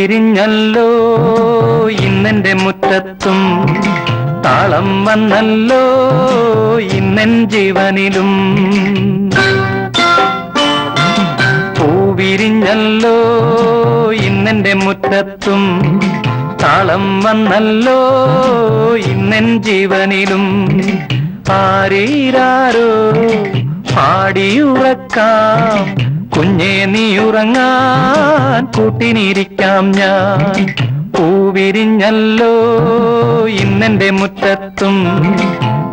പൂവിരിഞ്ഞല്ലോ ഇന്നെന്റെ മുറ്റത്തും താളം വന്നല്ലോ ഇന്നെൻ ജീവനിലും. പൂവിരിഞ്ഞല്ലോ ഇന്നെന്റെ മുറ്റത്തും താളം വന്നല്ലോ ഇന്നെൻ ജീവനിലും. ആരീരാരോ പാടിയുറക്കാം കുഞ്ഞെ നീ ഉറങ്ങാൻ കൂട്ടിനിരിക്കാം ഞാൻ. പൂവിരിഞ്ഞല്ലോ ഇന്നെന്റെ മുറ്റത്തും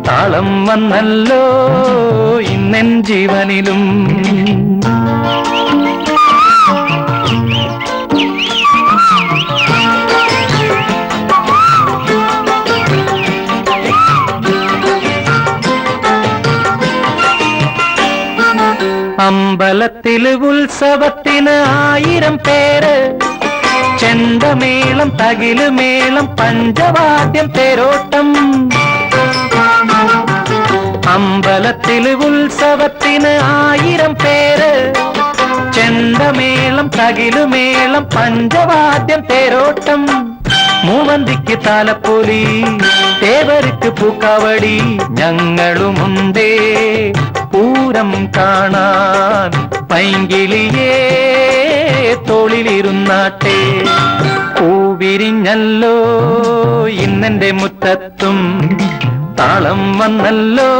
താളം വന്നല്ലോ ഇന്നെൻ ജീവനിലും. അമ്പലത്തില് ഉത്സവത്തിന് ആയിരം പേര് ചെണ്ടമേളം തകിലുമേളം പഞ്ചവാദ്യം തേരോട്ടം അമ്പലത്തില് ഉത്സവത്തിന് ആയിരം പേര് ചെണ്ടമേളം തകിലുമേളം പഞ്ചവാദ്യം തേരോട്ടം മൂവന്തിക്ക് താലപ്പൊലി തേവർക്ക് പൂക്കാവടി ഞങ്ങളുമുണ്ടേ പൂരം കാണാൻ പൈങ്കിളിയേ തോളിലിരുന്നാട്ടെ. പൂവിരിഞ്ഞല്ലോ ഇന്നെന്റെ മുറ്റത്തും. താളം വന്നല്ലോ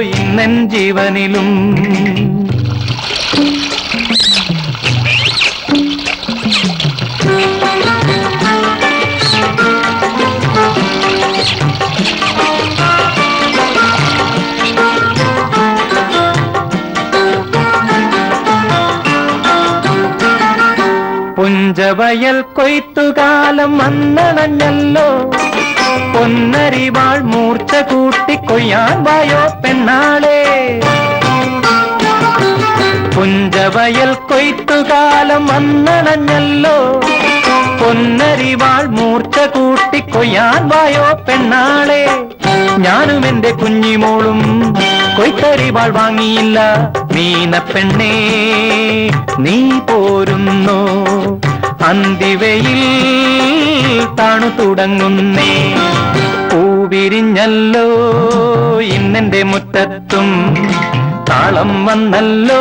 ഇന്നൻ ജീവനിലും. പുഞ്ചവയൽ കൊയ്ത്തുകാലം വന്നണഞ്ഞല്ലോ പൊന്നരിവാൾ മൂർച്ച കൂട്ടി കൊയ്യാൻ വായോ പെണ്ണാളെ. പുഞ്ചവയൽ കൊയ്ത്തുകാലം വന്നണഞ്ഞല്ലോ പൊന്നരിവാൾ മൂർച്ച കൂട്ടി കൊയ്യാൻ വായോ പെണ്ണാളെ. ഞാനും എന്റെ കുഞ്ഞിമോളും കൊയ്ത്തരിവാൾ വാങ്ങിയില്ല. മീന പെണ്ണേ നീ പൂവിരിഞ്ഞല്ലോ ഇന്നെന്റെ മുറ്റത്തും താളം വന്നല്ലോ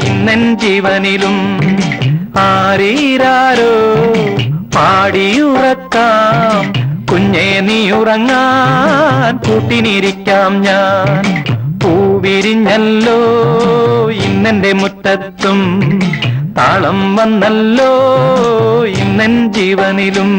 ഇന്നെൻ ജീവനിലും ആരീരാരോ പാടിയുറക്കാം കുഞ്ഞേ നീ ഉറങ്ങാൻ കൂട്ടിനിരിക്കാം ഞാൻ. പൂവിരിഞ്ഞല്ലോ ഇന്നെന്റെ മുറ്റത്തും താളം വന്നല്ലോ ഇന്നെൻ ജീവനിലും